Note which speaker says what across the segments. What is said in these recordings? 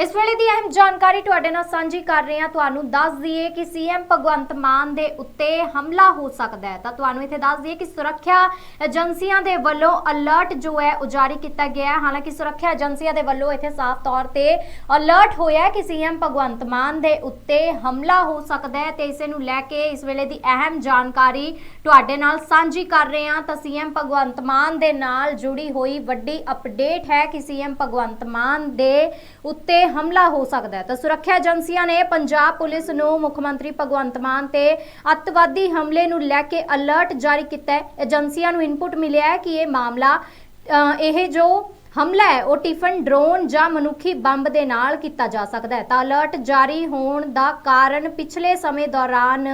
Speaker 1: ਇਸ ਵੇਲੇ ਦੀ ਅਹਿਮ ਜਾਣਕਾਰੀ ਤੁਹਾਡੇ ਨਾਲ ਸਾਂਝੀ ਕਰ ਰਹੇ ਹਾਂ। ਤੁਹਾਨੂੰ ਦੱਸ ਦਈਏ ਕਿ ਸੀਐਮ ਭਗਵੰਤ ਮਾਨ ਦੇ ਉੱਤੇ ਹਮਲਾ ਹੋ ਸਕਦਾ ਹੈ। ਤਾਂ ਤੁਹਾਨੂੰ ਇੱਥੇ ਦੱਸ ਦਈਏ ਕਿ ਸੁਰੱਖਿਆ ਏਜੰਸੀਆਂ ਦੇ ਵੱਲੋਂ ਅਲਰਟ ਜੋ ਹੈ ਉਹ ਜਾਰੀ ਕੀਤਾ ਗਿਆ ਹੈ। ਹਾਲਾਂਕਿ ਸੁਰੱਖਿਆ ਏਜੰਸੀਆਂ ਦੇ ਵੱਲੋਂ ਇੱਥੇ ਸਾਫ਼ ਤੌਰ ਤੇ ਅਲਰਟ ਹੋਇਆ ਹੈ ਕਿ ਸੀਐਮ ਭਗਵੰਤ ਮਾਨ ਦੇ ਉੱਤੇ ਹਮਲਾ ਹੋ ਸਕਦਾ ਹੈ। ਤੇ ਇਸੇ ਨੂੰ ਲੈ ਕੇ ਇਸ ਵੇਲੇ ਦੀ ਅਹਿਮ ਜਾਣਕਾਰੀ ਤੁਹਾਡੇ ਨਾਲ ਸਾਂਝੀ ਕਰ ਰਹੇ ਹਾਂ। ਤਾਂ ਸੀਐਮ ਭਗਵੰਤ ਮਾਨ ਦੇ ਨਾਲ ਜੁੜੀ ਹੋਈ ਵੱਡੀ ਅਪਡੇਟ ਹੈ ਕਿ ਸੀਐਮ ਭਗਵੰਤ ਮਾਨ ਦੇ ਉੱਤੇ ਹਮਲਾ ਹੋ ਸਕਦਾ ਹੈ। ਤਾਂ ਸੁਰੱਖਿਆ ਏਜੰਸੀਆਂ ਨੇ ਪੰਜਾਬ ਪੁਲਿਸ ਨੂੰ ਮੁੱਖ ਮੰਤਰੀ ਭਗਵੰਤ ਮਾਨ ਤੇ ਅੱਤਵਾਦੀ ਹਮਲੇ ਨੂੰ ਲੈ ਕੇ ਅਲਰਟ ਜਾਰੀ ਕੀਤਾ ਹੈ। ਏਜੰਸੀਆਂ ਨੂੰ ਇਨਪੁਟ ਮਿਲਿਆ ਹੈ ਕਿ ਇਹ ਮਾਮਲਾ ਇਹ ਜੋ ਹਮਲਾ ਹੈ, ਉਹ ਟਿਫਨ, ਡਰੋਨ ਜਾਂ ਮਨੁੱਖੀ ਬੰਬ ਦੇ ਨਾਲ ਕੀਤਾ ਜਾ ਸਕਦਾ ਹੈ। ਤਾਂ ਅਲਰਟ ਜਾਰੀ ਹੋਣ ਦਾ ਕਾਰਨ ਪਿਛਲੇ ਸਮੇਂ ਦੌਰਾਨ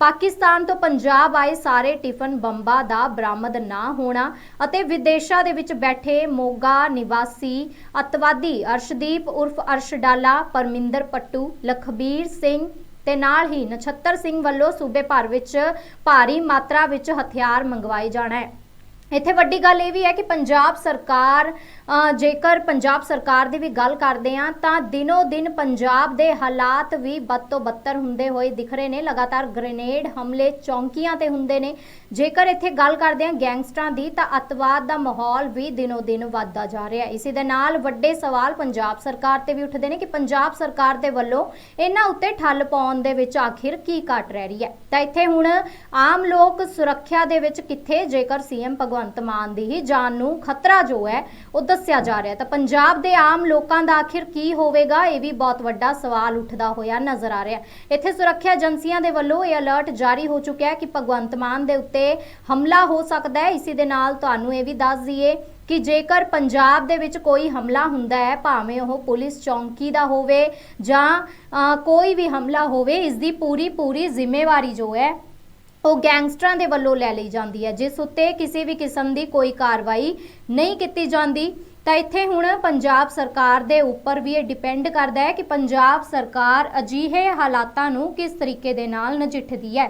Speaker 1: ਪਾਕਿਸਤਾਨ ਤੋਂ ਪੰਜਾਬ ਆਏ ਸਾਰੇ ਟਿਫਨ ਬੰਬਾਂ ਦਾ ਬਰਾਮਦ ਨਾ ਹੋਣਾ ਅਤੇ ਵਿਦੇਸ਼ਾਂ ਦੇ ਵਿੱਚ ਬੈਠੇ ਮੋਗਾ ਨਿਵਾਸੀ ਅਤਵਾਦੀ ਅਰਸ਼ਦੀਪ ਉਰਫ ਅਰਸ਼ ਡਾਲਾ ਪਰਮਿੰਦਰ ਪੱਟੂ, ਲਖਬੀਰ ਸਿੰਘ ਤੇ ਨਾਲ ਹੀ ਨਛੱਤਰ ਸਿੰਘ ਵੱਲੋਂ ਸੂਬੇ ਭਰ ਵਿੱਚ ਭਾਰੀ ਮਾਤਰਾ ਵਿੱਚ ਹਥਿਆਰ ਮੰਗਵਾਏ ਜਾਣਾ ਹੈ। ਇੱਥੇ ਵੱਡੀ ਗੱਲ ਇਹ ਵੀ ਹੈ ਕਿ ਪੰਜਾਬ ਸਰਕਾਰ ਜੇਕਰ ਪੰਜਾਬ ਸਰਕਾਰ ਦੀ ਵੀ ਗੱਲ ਕਰਦੇ ਹਾਂ, ਤਾਂ ਦਿਨੋ ਦਿਨ ਪੰਜਾਬ ਦੇ ਹਾਲਾਤ ਵੀ ਬਦ ਤੋਂ ਬੱਤਰ ਹੁੰਦੇ ਹੋਏ ਦਿਖ ਰਹੇ ਨੇ। ਲਗਾਤਾਰ ਗ੍ਰੇਨੇਡ ਹਮਲੇ ਚੌਂਕੀਆਂ ਤੇ ਹੁੰਦੇ ਨੇ। ਜੇਕਰ ਇੱਥੇ ਗੱਲ ਕਰਦੇ ਹਾਂ ਗੈਂਗਸਟਰਾਂ ਦੀ, ਤਾਂ ਅਤਵਾਦ ਦਾ ਮਾਹੌਲ ਵੀ ਦਿਨੋ ਦਿਨ ਵੱਧਦਾ ਜਾ ਰਿਹਾ ਹੈ। ਇਸੇ ਦੇ ਨਾਲ ਵੱਡੇ ਸਵਾਲ ਪੰਜਾਬ ਸਰਕਾਰ ਤੇ ਵੀ ਉੱਠਦੇ ਨੇ ਕਿ ਪੰਜਾਬ ਸਰਕਾਰ ਦੇ ਵੱਲੋਂ ਇਹਨਾਂ ਉੱਤੇ ਠੱਲ ਪਾਉਣ ਦੇ ਵਿੱਚ ਆਖਿਰ ਕੀ ਘਟ ਰਹਿ ਰਹੀ ਹੈ? ਤਾਂ ਇੱਥੇ ਹੁਣ ਆਮ ਲੋਕ ਸੁਰੱਖਿਆ ਦੇ ਵਿੱਚ ਕਿੱਥੇ? ਜੇਕਰ ਸੀਐਮ ਭਗਵੰਤ ਮਾਨ ਦੀ ਹੀ ਜਾਨ ਨੂੰ ਖਤਰਾ ਜੋ ਹੈ, ਉਹ ਦੱਸਿਆ ਜਾ ਰਿਹਾ ਤਾਂ ਪੰਜਾਬ ਦੇ ਆਮ ਲੋਕਾਂ ਦਾ ਆਖਿਰ ਕੀ ਹੋਵੇਗਾ, ਇਹ ਵੀ ਬਹੁਤ ਵੱਡਾ ਸਵਾਲ ਉੱਠਦਾ ਹੋਇਆ ਨਜ਼ਰ ਆ ਰਿਹਾ ਇੱਥੇ ਸੁਰੱਖਿਆ ਏਜੰਸੀਆਂ ਦੇ ਵੱਲੋਂ ਇਹ ਅਲਰਟ ਜਾਰੀ ਹੋ ਚੁੱਕਿਆ ਹੈ ਕਿ ਭਗਵੰਤ ਮਾਨ ਦੇ ਉੱਤੇ ਹਮਲਾ ਹੋ ਸਕਦਾ ਹੈ। ਇਸੇ ਦੇ ਨਾਲ ਤੁਹਾਨੂੰ ਇਹ ਵੀ ਦੱਸ ਦਈਏ ਕਿ ਜੇਕਰ ਪੰਜਾਬ ਦੇ ਵਿੱਚ ਕੋਈ ਹਮਲਾ ਹੁੰਦਾ ਹੈ, ਭਾਵੇਂ ਉਹ ਪੁਲਿਸ ਚੌਂਕੀ ਦਾ ਹੋਵੇ ਜਾਂ ਕੋਈ ਵੀ ਹਮਲਾ ਹੋਵੇ, ਇਸ ਦੀ ਪੂਰੀ ਪੂਰੀ ਜ਼ਿੰਮੇਵਾਰੀ ਜੋ ਹੈ, ਉਹ ਗੈਂਗਸਟਰਾਂ ਦੇ ਵੱਲੋਂ ਲੈ ਲਈ ਜਾਂਦੀ ਹੈ। ਜਿਸ ਉੱਤੇ ਕਿਸੇ ਵੀ ਕਿਸਮ ਦੀ ਕੋਈ ਕਾਰਵਾਈ ਨਹੀਂ ਕੀਤੀ ਜਾਂਦੀ। ਤਾਂ ਇੱਥੇ ਹੁਣ ਪੰਜਾਬ ਸਰਕਾਰ ਦੇ ਉੱਪਰ ਵੀ ਇਹ ਡਿਪੈਂਡ ਕਰਦਾ ਹੈ ਕਿ ਪੰਜਾਬ ਸਰਕਾਰ ਅਜਿਹੇ ਹਾਲਾਤਾਂ ਨੂੰ ਕਿਸ ਤਰੀਕੇ ਦੇ ਨਾਲ ਨਜਿੱਠਦੀ ਹੈ।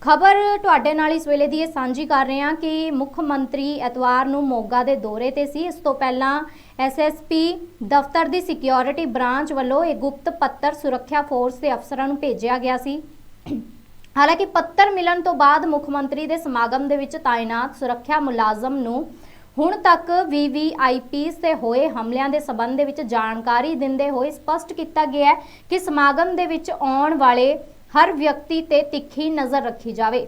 Speaker 1: ਖਬਰ ਤੁਹਾਡੇ ਨਾਲ ਇਸ ਵੇਲੇ ਦੀ ਇਹ ਸਾਂਝੀ ਕਰ ਰਹੇ ਹਾਂ ਕਿ ਮੁੱਖ ਮੰਤਰੀ ਐਤਵਾਰ ਨੂੰ ਮੋਗਾ ਦੇ ਦੌਰੇ ਤੇ ਸੀ। ਇਸ ਤੋਂ ਪਹਿਲਾਂ ਐਸਐਸਪੀ ਦਫ਼ਤਰ ਦੀ ਸਿਕਿਉਰਿਟੀ ਬ੍ਰਾਂਚ ਵੱਲੋਂ ਇਹ ਗੁਪਤ ਪੱਤਰ ਸੁਰੱਖਿਆ ਫੋਰਸ ਦੇ ਅਫਸਰਾਂ ਨੂੰ ਭੇਜਿਆ ਗਿਆ ਸੀ। ਹਾਲਾਂਕਿ ਪੱਤਰ ਮਿਲਣ ਤੋਂ ਬਾਅਦ ਮੁੱਖ ਮੰਤਰੀ ਦੇ ਸਮਾਗਮ ਦੇ ਵਿੱਚ ਤਾਇਨਾਤ ਸੁਰੱਖਿਆ ਮੁਲਾਜ਼ਮ ਨੂੰ ਹੁਣ ਤੱਕ ਵੀਵੀਆਈਪੀਸ ਤੇ ਹੋਏ ਹਮਲਿਆਂ ਦੇ ਸਬੰਧ ਦੇ ਵਿੱਚ ਜਾਣਕਾਰੀ ਦਿੰਦੇ ਹੋਏ ਸਪਸ਼ਟ ਕੀਤਾ ਗਿਆ ਹੈ ਕਿ ਸਮਾਗਮ ਦੇ ਵਿੱਚ ਆਉਣ ਵਾਲੇ ਹਰ ਵਿਅਕਤੀ ਤੇ ਤਿੱਖੀ ਨਜ਼ਰ ਰੱਖੀ ਜਾਵੇ।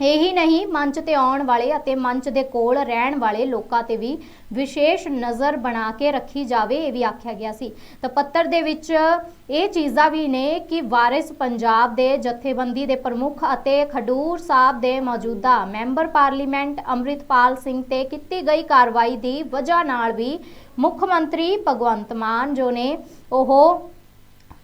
Speaker 1: ਇਹੀ ਨਹੀਂ, ਮੰਚ ਤੇ ਆਉਣ ਵਾਲੇ ਅਤੇ ਮੰਚ ਦੇ ਕੋਲ ਰਹਿਣ ਵਾਲੇ ਲੋਕਾਂ ਤੇ ਵੀ ਵਿਸ਼ੇਸ਼ ਨਜ਼ਰ ਬਣਾ ਕੇ ਰੱਖੀ ਜਾਵੇ, ਇਹ ਵੀ ਆਖਿਆ ਗਿਆ ਸੀ। ਤਾਂ ਪੱਤਰ ਦੇ ਵਿੱਚ ਇਹ ਚੀਜ਼ਾਂ ਵੀ ਨੇ ਕਿ ਵਾਰਿਸ ਪੰਜਾਬ ਦੇ ਜਥੇਬੰਦੀ ਦੇ ਪ੍ਰਮੁੱਖ ਅਤੇ ਖਡੂਰ ਸਾਹਿਬ ਦੇ ਮੌਜੂਦਾ ਮੈਂਬਰ ਪਾਰਲੀਮੈਂਟ ਅੰਮ੍ਰਿਤਪਾਲ ਸਿੰਘ ਤੇ ਕੀਤੀ ਗਈ ਕਾਰਵਾਈ ਦੀ ਵਜ੍ਹਾ ਨਾਲ ਵੀ ਮੁੱਖ ਮੰਤਰੀ ਭਗਵੰਤ ਮਾਨ ਜੋ ਨੇ, ਉਹ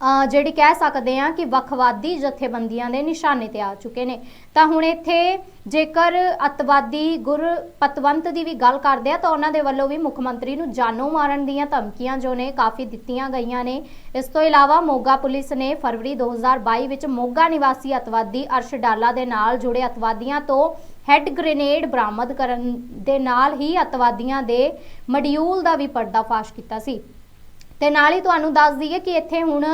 Speaker 1: ਜਿਹੜੀ ਕਹਿ ਸਕਦੇ ਆ ਕਿ ਵੱਖਵਾਦੀ ਜਥੇਬੰਦੀਆਂ ਦੇ ਨਿਸ਼ਾਨੇ ਤੇ ਆ ਚੁੱਕੇ ਨੇ। ਤਾਂ ਹੁਣ ਇੱਥੇ ਜੇਕਰ ਅਤਵਾਦੀ ਗੁਰ ਪਤਵੰਤ ਦੀ ਵੀ ਗੱਲ ਕਰਦੇ ਆ, ਤਾਂ ਉਹਨਾਂ ਦੇ ਵੱਲੋਂ ਵੀ ਮੁੱਖ ਮੰਤਰੀ ਨੂੰ ਜਾਨੋਂ ਮਾਰਨ ਦੀਆਂ ਧਮਕੀਆਂ ਜੋ ਨੇ ਕਾਫੀ ਦਿੱਤੀਆਂ ਗਈਆਂ ਨੇ। ਇਸ ਤੋਂ ਇਲਾਵਾ ਮੋਗਾ ਪੁਲਿਸ ਨੇ ਫਰਵਰੀ 2022 ਵਿੱਚ ਮੋਗਾ ਨਿਵਾਸੀ ਅਤਵਾਦੀ ਅਰਸ਼ ਡਾਲਾ ਦੇ ਨਾਲ ਜੁੜੇ ਅਤਵਾਦੀਆਂ ਤੋਂ ਹੈੱਡ ਗ੍ਰੇਨੇਡ ਬਰਾਮਦ ਕਰਨ ਦੇ ਨਾਲ ਹੀ ਅਤਵਾਦੀਆਂ ਦੇ ਮੋਡਿਊਲ ਦਾ ਵੀ ਪਰਦਾਫਾਸ਼ ਕੀਤਾ ਸੀ। ਤੇ ਨਾਲ ਹੀ ਤੁਹਾਨੂੰ ਦੱਸ ਦਈਏ ਕਿ ਇੱਥੇ ਹੁਣ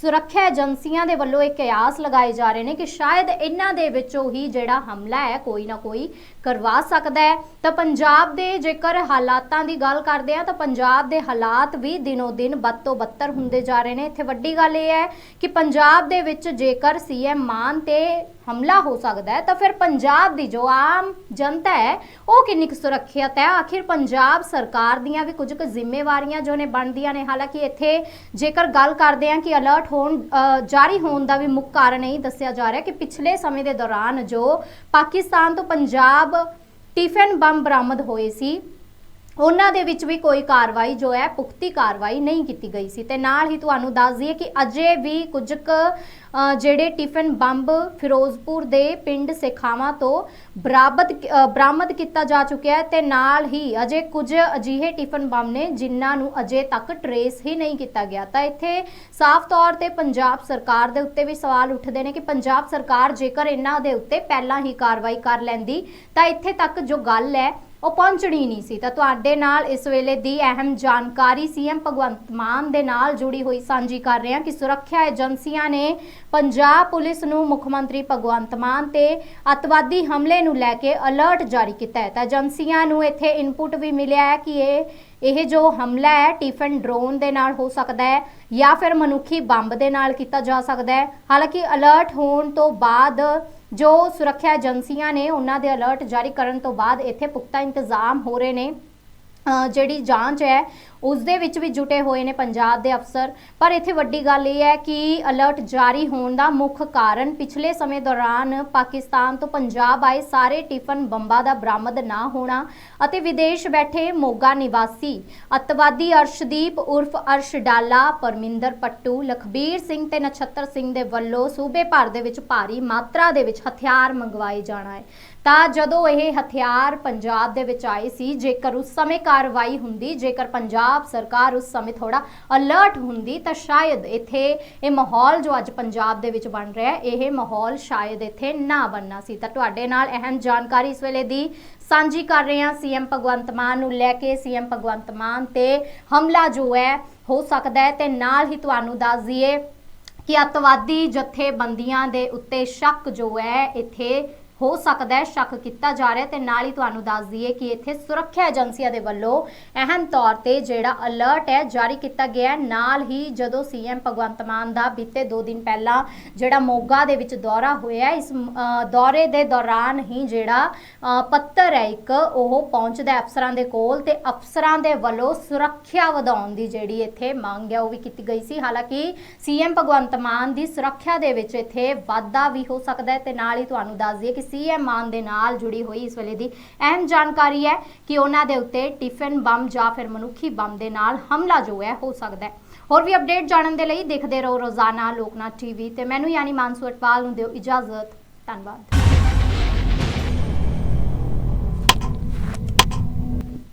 Speaker 1: ਸੁਰੱਖਿਆ ਏਜੰਸੀਆਂ ਦੇ ਵੱਲੋਂ ਇਹ ਕਿਆਸ ਲਗਾਏ ਜਾ ਰਹੇ ਨੇ ਕਿ ਸ਼ਾਇਦ ਇਹਨਾਂ ਦੇ ਵਿੱਚੋਂ ਹੀ ਜਿਹੜਾ ਹਮਲਾ ਹੈ ਕੋਈ ਨਾ ਕੋਈ ਕਰਵਾ ਸਕਦਾ ਹੈ। ਤਾਂ ਪੰਜਾਬ ਦੇ ਜੇਕਰ ਹਾਲਾਤਾਂ ਦੀ ਗੱਲ ਕਰਦੇ ਆ ਤਾਂ ਪੰਜਾਬ ਦੇ ਹਾਲਾਤ ਵੀ ਦਿਨੋ ਦਿਨ ਬਦ ਤੋਂ ਬੱਤਰ ਹੁੰਦੇ ਜਾ ਰਹੇ ਨੇ। ਇੱਥੇ ਵੱਡੀ ਗੱਲ ਇਹ ਹੈ ਕਿ ਪੰਜਾਬ ਦੇ ਵਿੱਚ ਜੇਕਰ ਸੀਐਮ ਮਾਨ ਤੇ ਹਮਲਾ ਹੋ ਸਕਦਾ ਹੈ, ਤਾਂ ਫਿਰ ਪੰਜਾਬ ਦੀ ਜੋ ਆਮ ਜਨਤਾ ਹੈ, ਉਹ ਕਿੰਨੀ ਕੁ ਸੁਰੱਖਿਅਤ ਹੈ? ਆਖਿਰ ਪੰਜਾਬ ਸਰਕਾਰ ਦੀਆਂ ਵੀ ਕੁਝ ਕੁ ਜ਼ਿੰਮੇਵਾਰੀਆਂ ਜੋ ਨੇ ਬਣਦੀਆਂ ਨੇ, ਹਾਲਾਂਕਿ ਇੱਥੇ ਜੇਕਰ ਗੱਲ ਕਰਦੇ ਹਾਂ ਕਿ ਅਲਰਟ ਹੋਣ ਜਾਰੀ ਹੋਣ ਦਾ ਵੀ ਮੁੱਖ ਕਾਰਨ ਇਹ ਦੱਸਿਆ ਜਾ ਰਿਹਾ ਕਿ ਪਿਛਲੇ ਸਮੇਂ ਦੇ ਦੌਰਾਨ ਜੋ ਪਾਕਿਸਤਾਨ ਤੋਂ ਪੰਜਾਬ ਟਿਫਨ ਬੰਬ ਬਰਾਮਦ ਹੋਏ ਸੀ ਉਹਨਾਂ ਦੇ ਵਿੱਚ ਵੀ ਕੋਈ ਕਾਰਵਾਈ ਜੋ ਹੈ ਪੁਖਤੀ ਕਾਰਵਾਈ ਨਹੀਂ ਕੀਤੀ ਗਈ ਸੀ। ਤੇ ਨਾਲ ਹੀ ਤੁਹਾਨੂੰ ਦੱਸ ਦਈਏ ਕਿ ਅਜੇ ਵੀ ਕੁਝ ਕੁ ਜਿਹੜੇ ਟਿਫਨ ਬੰਬ ਫਿਰੋਜ਼ਪੁਰ ਦੇ ਪਿੰਡ ਸੇਖਾਵਾਂ ਤੋਂ ਬਰਾਬਦ ਬਰਾਮਦ ਕੀਤਾ ਜਾ ਚੁੱਕਿਆ ਹੈ ਤੇ ਨਾਲ ਹੀ ਅਜੇ ਕੁਝ ਅਜਿਹੇ ਟਿਫਨ ਬੰਬ ਨੇ ਜਿਨ੍ਹਾਂ ਨੂੰ ਅਜੇ ਤੱਕ ਟਰੇਸ ਹੀ ਨਹੀਂ ਕੀਤਾ ਗਿਆ। ਤਾਂ ਇੱਥੇ ਸਾਫ਼ ਤੌਰ ਤੇ ਪੰਜਾਬ ਸਰਕਾਰ ਦੇ ਉੱਤੇ ਵੀ ਸਵਾਲ ਉੱਠਦੇ ਨੇ ਕਿ ਪੰਜਾਬ ਸਰਕਾਰ ਜੇਕਰ ਇਹਨਾਂ ਦੇ ਉੱਤੇ ਪਹਿਲਾਂ ਹੀ ਕਾਰਵਾਈ ਕਰ ਲੈਂਦੀ, ਤਾਂ ਇੱਥੇ ਤੱਕ ਜੋ ਗੱਲ ਹੈ ਉਹ ਪਹੁੰਚਣੀ ਨਹੀਂ ਸੀ। ਤਾਂ ਤੁਹਾਡੇ ਨਾਲ ਇਸ ਵੇਲੇ ਦੀ ਅਹਿਮ ਜਾਣਕਾਰੀ ਸੀਐਮ ਭਗਵੰਤ ਮਾਨ ਦੇ ਨਾਲ ਜੁੜੀ ਹੋਈ ਸਾਂਝੀ ਕਰ ਰਹੇ ਹਾਂ ਕਿ ਸੁਰੱਖਿਆ ਏਜੰਸੀਆਂ ਨੇ ਪੰਜਾਬ ਪੁਲਿਸ ਨੂੰ ਮੁੱਖ ਮੰਤਰੀ ਭਗਵੰਤ ਮਾਨ ਤੇ ਅਤਵਾਦੀ ਹਮਲੇ ਨੂੰ ਲੈ ਕੇ ਅਲਰਟ ਜਾਰੀ ਕੀਤਾ ਹੈ। ਤਾਂ ਏਜੰਸੀਆਂ ਨੂੰ ਇੱਥੇ ਇਨਪੁਟ ਵੀ ਮਿਲਿਆ ਹੈ ਕਿ ਇਹ ਇਹ ਜੋ ਹਮਲਾ ਹੈ, ਟਿਫਨ ਡਰੋਨ ਦੇ ਨਾਲ ਹੋ ਸਕਦਾ ਹੈ ਜਾਂ ਫਿਰ ਮਨੁੱਖੀ ਬੰਬ ਦੇ ਨਾਲ ਕੀਤਾ ਜਾ ਸਕਦਾ ਹੈ। ਹਾਲਾਂਕਿ ਅਲਰਟ ਹੋਣ ਤੋਂ ਬਾਅਦ ਜੋ ਸੁਰੱਖਿਆ ਏਜੰਸੀਆਂ ਨੇ ਉਹਨਾਂ ਦੇ ਅਲਰਟ ਜਾਰੀ ਕਰਨ ਤੋਂ ਬਾਅਦ ਇੱਥੇ ਪੁਖਤਾ ਇੰਤਜ਼ਾਮ ਹੋ ਰਹੇ ਨੇ। ਜਿਹੜੀ ਜਾਂਚ ਹੈ ਉਸ ਦੇ ਵਿੱਚ ਵੀ ਜੁਟੇ ਹੋਏ ਨੇ ਪੰਜਾਬ ਦੇ ਅਫਸਰ। ਪਰ ਇੱਥੇ ਵੱਡੀ ਗੱਲ ਇਹ ਹੈ ਕਿ ਅਲਰਟ ਜਾਰੀ ਹੋਣ ਦਾ ਮੁੱਖ ਕਾਰਨ ਪਿਛਲੇ ਸਮੇਂ ਦੌਰਾਨ ਪਾਕਿਸਤਾਨ ਤੋਂ ਪੰਜਾਬ ਆਏ ਸਾਰੇ ਟਿਫਨ ਬੰਬਾਂ ਦਾ ਬਰਾਮਦ ਨਾ ਹੋਣਾ ਅਤੇ ਵਿਦੇਸ਼ ਬੈਠੇ ਮੋਗਾ ਨਿਵਾਸੀ ਅਤਵਾਦੀ ਅਰਸ਼ਦੀਪ ਉਰਫ ਅਰਸ਼ ਡਾਲਾ ਪਰਮਿੰਦਰ ਪੱਟੂ, ਲਖਬੀਰ ਸਿੰਘ ਤੇ ਨਛੱਤਰ ਸਿੰਘ ਦੇ ਵੱਲੋਂ ਸੂਬੇ ਭਰ ਦੇ ਵਿੱਚ ਭਾਰੀ ਮਾਤਰਾ ਦੇ ਵਿੱਚ ਹਥਿਆਰ ਮੰਗਵਾਏ ਜਾਣਾ ਹੈ। ਤਾਂ ਜਦੋਂ ਇਹ ਹਥਿਆਰ ਪੰਜਾਬ ਦੇ ਵਿੱਚ ਆਏ ਸੀ, ਜੇਕਰ ਉਸ ਸਮੇਂ ਕਾਰਵਾਈ ਹੁੰਦੀ, ਜੇਕਰ ਪੰਜਾਬ ਸਰਕਾਰ ਉਸ ਸਮੇਂ ਥੋੜਾ ਅਲਰਟ ਹੁੰਦੀ, ਤਾਂ ਸ਼ਾਇਦ ਇੱਥੇ ਇਹ ਮਾਹੌਲ ਜੋ ਅੱਜ ਪੰਜਾਬ ਦੇ ਵਿੱਚ ਬਣ ਰਿਹਾ, ਇਹ ਮਾਹੌਲ ਸ਼ਾਇਦ ਇੱਥੇ ਨਾ ਬਣਨਾ ਸੀ। ਤਾਂ ਤੁਹਾਡੇ ਨਾਲ ਅਹਿਮ ਜਾਣਕਾਰੀ ਇਸ ਵੇਲੇ ਦੀ ਸਾਂਝੀ ਕਰ ਰਹੇ ਹਾਂ। ਸੀਐਮ ਭਗਵੰਤ ਮਾਨ ਨੂੰ ਲੈ ਕੇ ਸੀਐਮ ਭਗਵੰਤ ਮਾਨ ਤੇ ਹਮਲਾ ਜੋ ਹੈ, ਹੋ ਸਕਦਾ ਹੈ ਤੇ ਨਾਲ ਹੀ ਤੁਹਾਨੂੰ ਦੱਸ ਦਈਏ ਕਿ ਅਤਵਾਦੀ ਜਥੇਬੰਦੀਆਂ ਦੇ ਉੱਤੇ ਸ਼ੱਕ ਜੋ ਹੈ, ਇੱਥੇ ਹੋ ਸਕਦਾ ਹੈ, ਸ਼ੱਕ ਕੀਤਾ ਜਾ ਰਿਹਾ ਹੈ ਤੇ ਨਾਲ ਹੀ ਤੁਹਾਨੂੰ ਦੱਸ ਦਈਏ ਕਿ ਇੱਥੇ ਸੁਰੱਖਿਆ ਏਜੰਸੀਆਂ ਦੇ ਵੱਲੋਂ ਅਹਿਮ ਤੌਰ ਤੇ ਜਿਹੜਾ ਅਲਰਟ ਹੈ, ਜਾਰੀ ਕੀਤਾ ਗਿਆ ਹੈ। ਨਾਲ ਹੀ ਜਦੋਂ ਸੀਐਮ ਭਗਵੰਤ ਮਾਨ ਦਾ ਬੀਤੇ 2 ਦਿਨ ਪਹਿਲਾਂ ਜਿਹੜਾ ਮੋਗਾ ਦੇ ਵਿੱਚ ਦੌਰਾ ਹੋਇਆ ਇਸ ਦੌਰੇ ਦੇ ਦੌਰਾਨ ਹੀ ਜਿਹੜਾ ਪੱਤਰ ਹੈ ਇੱਕ, ਉਹ ਪਹੁੰਚਦਾ ਅਫਸਰਾਂ ਦੇ ਕੋਲ ਤੇ ਅਫਸਰਾਂ ਦੇ ਵੱਲੋਂ ਸੁਰੱਖਿਆ ਵਧਾਉਣ ਦੀ ਜਿਹੜੀ ਇੱਥੇ ਮੰਗ ਹੈ, ਉਹ ਵੀ ਕੀਤੀ ਗਈ ਸੀ। ਹਾਲਾਂਕਿ ਸੀਐਮ ਭਗਵੰਤ ਮਾਨ ਦੀ ਸੁਰੱਖਿਆ ਦੇ ਵਿੱਚ ਇੱਥੇ ਵਾਧਾ ਵੀ ਹੋ ਸਕਦਾ ਹੈ ਤੇ ਨਾਲ ਹੀ ਤੁਹਾਨੂੰ ਦੱਸ ਦਈਏ ਕਿ ਸੀਐਮ ਮਾਨ ਦੇ ਨਾਲ ਜੁੜੀ ਹੋਈ ਇਸ ਵੇਲੇ ਦੀ। ਅਹਿਮ ਜਾਣਕਾਰੀ ਹੈ ਕਿ ਉਹਨਾਂ ਦੇ ਉੱਤੇ ਟਿਫਨ ਬੰਬ ਜਾਂ ਫਿਰ ਮਨੁੱਖੀ ਬੰਬ ਦੇ ਨਾਲ ਹਮਲਾ ਜੋ ਹੈ, ਹੋ ਸਕਦਾ ਹੈ। ਹੋਰ ਵੀ ਅਪਡੇਟ ਜਾਣਨ ਦੇ ਲਈ ਦੇਖਦੇ ਰਹੋ ਰੋਜ਼ਾਨਾ ਲੋਕਨਾਥ ਟੀਵੀ ਤੇ। ਮੈਨੂੰ ਯਾਨੀ ਮਾਨਸੂ ਅਟਵਾਲ ਨੂੰ ਦਿਓ ਇਜਾਜ਼ਤ। ਧੰਨਵਾਦ।